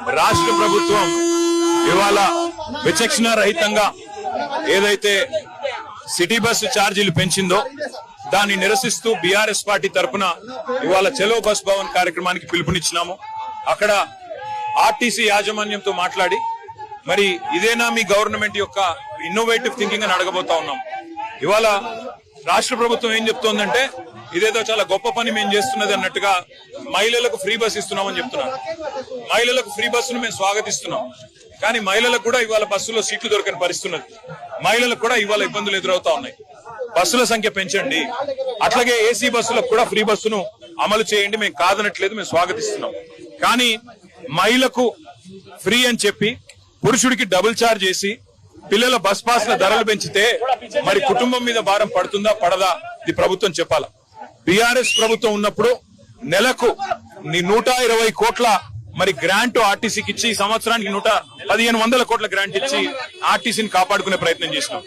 రాష్ట్ర ప్రభుత్వం ఇవాళ విచక్షణ రహితంగా ఏదైతే సిటీ బస్సు ఛార్జీలు పెంచిందో దాన్ని నిరసిస్తూ బీఆర్ఎస్ పార్టీ తరఫున ఇవాళ చలో బస్ భవన్ కార్యక్రమానికి పిలుపునిచ్చినాము. అక్కడ ఆర్టీసీ యాజమాన్యంతో మాట్లాడి మరి ఇదేనా మీ గవర్నమెంట్ యొక్క ఇన్నోవేటివ్ థింకింగ్ అని అడగబోతా ఉన్నాం. ఇవాళ రాష్ట్ర ప్రభుత్వం ఏం చెప్తోందంటే ఇదేదో చాలా గొప్ప పని మేము చేస్తున్నది అన్నట్టుగా మహిళలకు ఫ్రీ బస్ ఇస్తున్నామని చెప్తున్నారు. మహిళలకు ఫ్రీ బస్సును మేము స్వాగతిస్తున్నాం. కానీ మహిళలకు కూడా ఇవాళ బస్సులో సీట్లు దొరకని పరిస్థితున్నది. మహిళలకు కూడా ఇవాళ ఇబ్బందులు ఎదురవుతా ఉన్నాయి. బస్సుల సంఖ్య పెంచండి. అట్లాగే ఏసీ బస్సులకు కూడా ఫ్రీ బస్సును అమలు చేయండి. మేము కాదనట్లేదు మేము స్వాగతిస్తున్నాం. కానీ మహిళకు ఫ్రీ అని చెప్పి పురుషుడికి డబుల్ చార్జ్ చేసి పిల్లల బస్ పాస్ల ధరలు పెంచితే మరి కుటుంబం మీద భారం పడుతుందా పడదా? ఇది ప్రభుత్వం చెప్పాలా? బీఆర్ఎస్ ప్రభుత్వం ఉన్నప్పుడు నెలకు నూట ఇరవై కోట్ల మరి గ్రాంట్ ఆర్టీసీకి ఇచ్చి సంవత్సరానికి నూట పదిహేను వందల కోట్ల గ్రాంట్ ఇచ్చి ఆర్టీసీని కాపాడుకునే ప్రయత్నం చేసినాం.